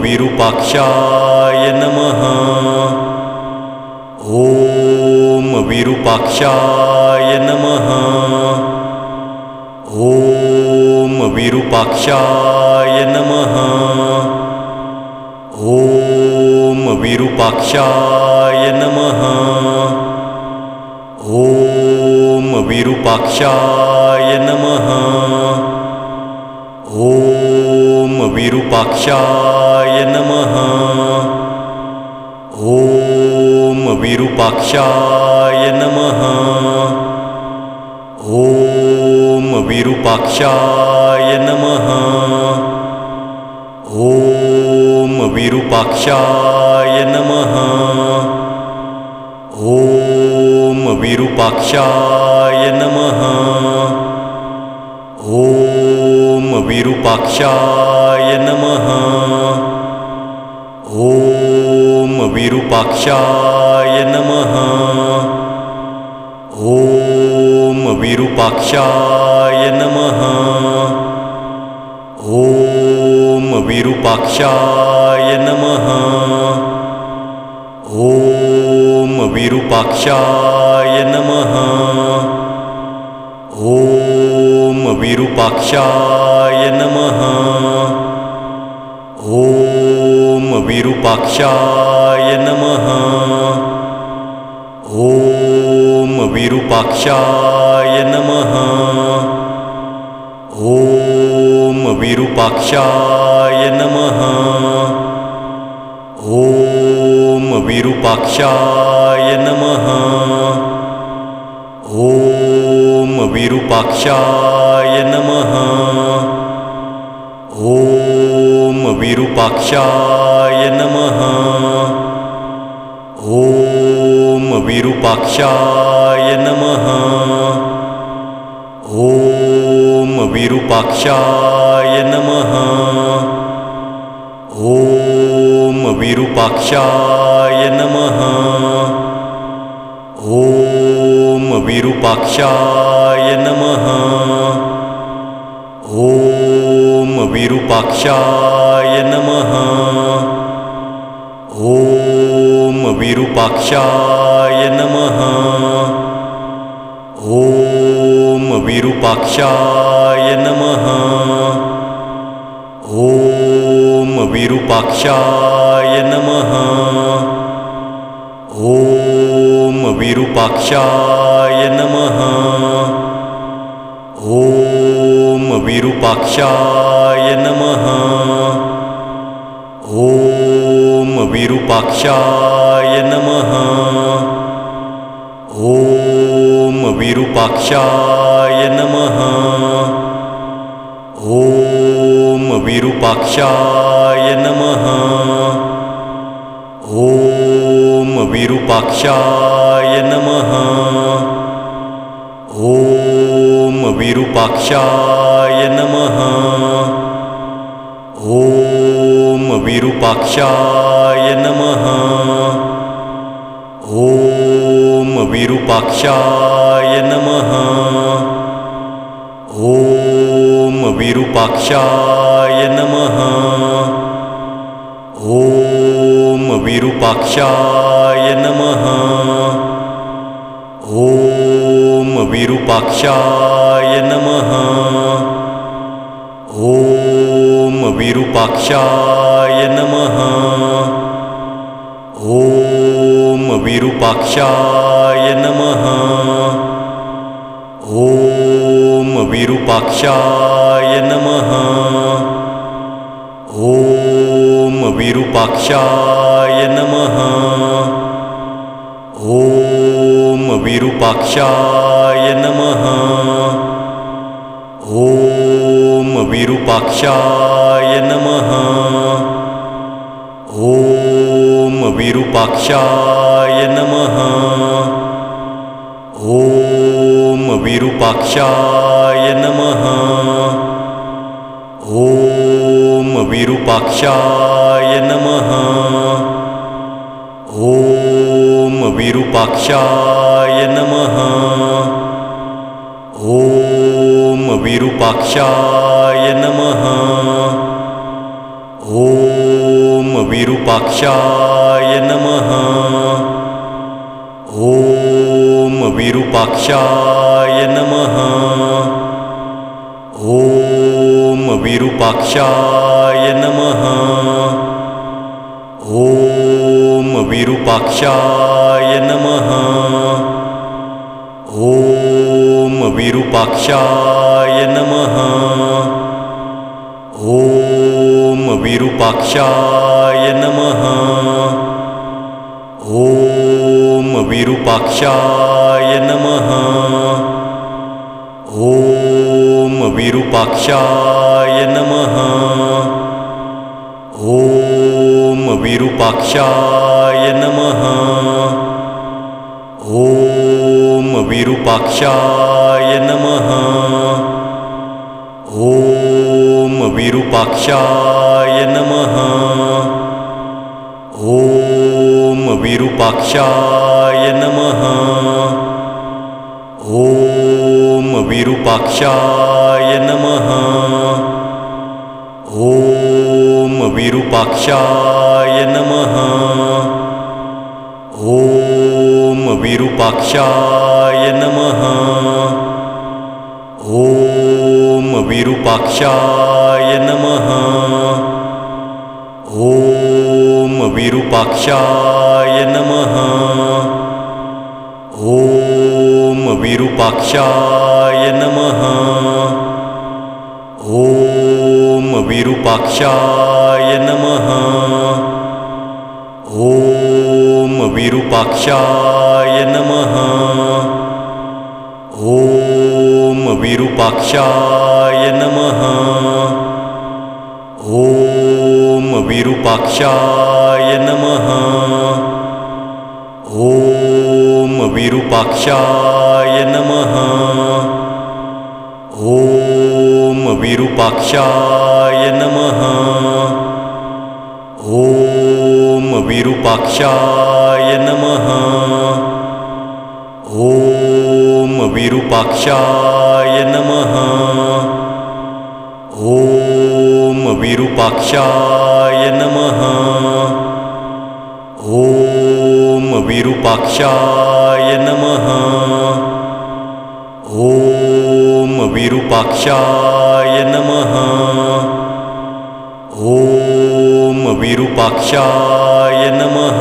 विरूपाक्षाय नमः ॐ विरूपाक्षाय नमः। ॐ विरूपाक्षाय नमः। ॐ विरूपाक्षाय नमः। ॐ विरूपाक्षाय नमः ॐ विरूपाक्षाय नमः। ॐ विरूपाक्षाय नमः। ॐ विरूपाक्षाय नमः। ॐ विरूपाक्षाय नमः। ॐ विरूपाक्षाय नमः। ॐ विरूपाक्षाय नमः। ॐ विरूपाक्षाय नमः। ॐ विरूपाक्षाय नमः। ॐ विरूपाक्षाय नमः। ॐ विरूपाक्षाय नमः। ॐ विरूपाक्षाय नमः। ॐ विरूपाक्षाय नमः। ॐ विरूपाक्षाय नमः। ॐ विरूपाक्षाय नमः। ॐ विरूपाक्षाय नमः। ॐ विरूपाक्षाय नमः विरूपाक्षाय नमः। ॐ विरूपाक्षाय नमः। ॐ विरूपाक्षाय नमः। ॐ विरूपाक्षाय नमः। ॐ विरूपाक्षाय नमः ॐ विरूपाक्षाय नमः। ॐ विरूपाक्षाय नमः। ॐ विरूपाक्षाय नमः। ॐ विरूपाक्षाय नमः। ॐ विरूपाक्षाय नमः। ॐ विरूपाक्षाय नमः ॐ विरूपाक्षाय नमः। ॐ विरूपाक्षाय नमः। ॐ विरूपाक्षाय नमः। ॐ विरूपाक्षाय नमः ॐ विरूपाक्षाय नमः। ॐ विरूपाक्षाय नमः। ॐ विरूपाक्षाय नमः। ॐ विरूपाक्षाय नमः। ॐ विरूपाक्षाय नमः। ॐ विरूपाक्षाय नमः। ॐ विरूपाक्षाय नमः। ॐ विरूपाक्षाय नमः। ॐ विरूपाक्षाय नमः। ॐ विरूपाक्षाय नमः विरूपाक्षाय नमः। ॐ विरूपाक्षाय नमः। ॐ विरूपाक्षाय नमः। ॐ विरूपाक्षाय नमः। ॐ विरूपाक्षाय नमः। ॐ विरूपाक्षाय नमः। ॐ विरूपाक्षाय नमः। ॐ विरूपाक्षाय नमः। ॐ विरूपाक्षाय नमः। ॐ विरूपाक्षाय नमः। ॐ विरूपाक्षाय नमः। ॐ विरूपाक्षाय नमः। ॐ विरूपाक्षाय नमः। ॐ विरूपाक्षाय नमः। ॐ विरूपाक्षाय नमः विरूपाक्षाय नमः। ॐ विरूपाक्षाय नमः। ॐ विरूपाक्षाय नमः। ॐ विरूपाक्षाय नमः। ॐ विरूपाक्षाय नमः। ॐ विरूपाक्षाय नमः। ॐ विरूपाक्षाय नमः। ॐ विरूपाक्षाय नमः। ॐ विरूपाक्षाय नमः। ॐ विरूपाक्षाय नमः। ॐ विरूपाक्षाय नमः। ॐ विरूपाक्षाय नमः। ॐ विरूपाक्षाय नमः। ॐ विरूपाक्षाय नमः। ॐ विरूपाक्षाय नमः। ॐ विरूपाक्षाय नमः। ॐ विरूपाक्षाय नमः। ॐ विरूपाक्षाय नमः। ॐ विरूपाक्षाय नमः। ॐ विरूपाक्षाय नमः। ॐ विरूपाक्षाय नमः ॐ विरूपाक्षाय नमः।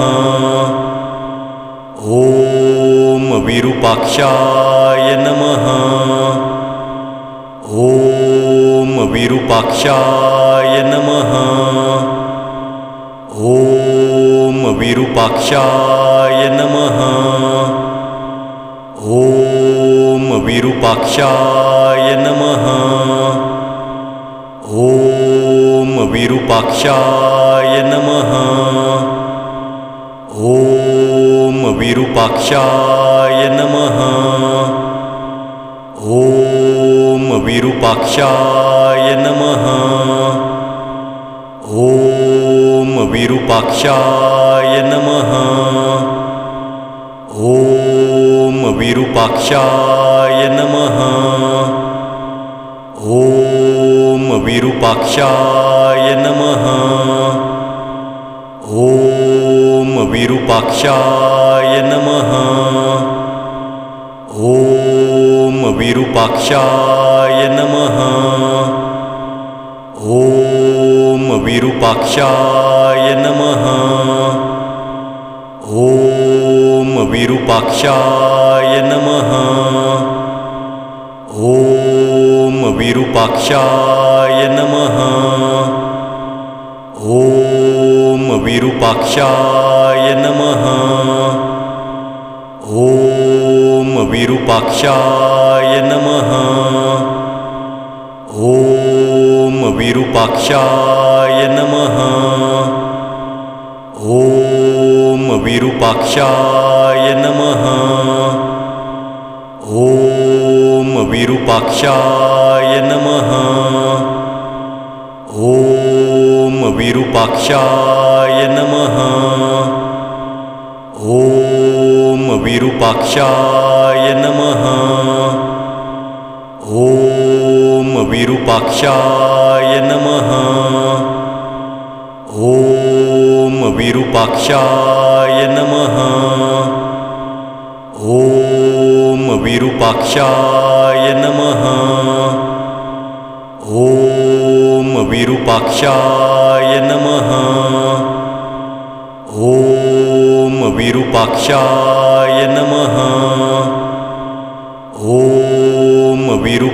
ॐ विरूपाक्षाय नमः। ॐ विरूपाक्षाय नमः। ॐ विरूपाक्षाय नमः। ॐ विरूपाक्षाय नमः। ॐ विरूपाक्षाय नमः। ॐ विरूपाक्षाय नमः। ॐ विरूपाक्षाय नमः। ॐ विरूपाक्षाय नमः। ॐ विरूपाक्षाय नमः। ॐ विरूपाक्षाय नमः ॐ विरूपाक्षाय नमः। ॐ विरूपाक्षाय नमः। ॐ विरूपाक्षाय नमः। ॐ विरूपाक्षाय नमः। ॐ विरूपाक्षाय नमः। ॐ विरूपाक्षाय नमः। ॐ विरूपाक्षाय नमः। ॐ विरूपाक्षाय नमः। ॐ विरूपाक्षाय नमः। ॐ विरूपाक्षाय नमः ॐ विरूपाक्षाय नमः। ॐ विरूपाक्षाय नमः। ॐ विरूपाक्षाय नमः। ॐ विरूपाक्षाय नमः। ॐ विरूपाक्षाय नमः विरूपाक्षाय नमः। ॐ विरूपाक्षाय नमः। ॐ विरूप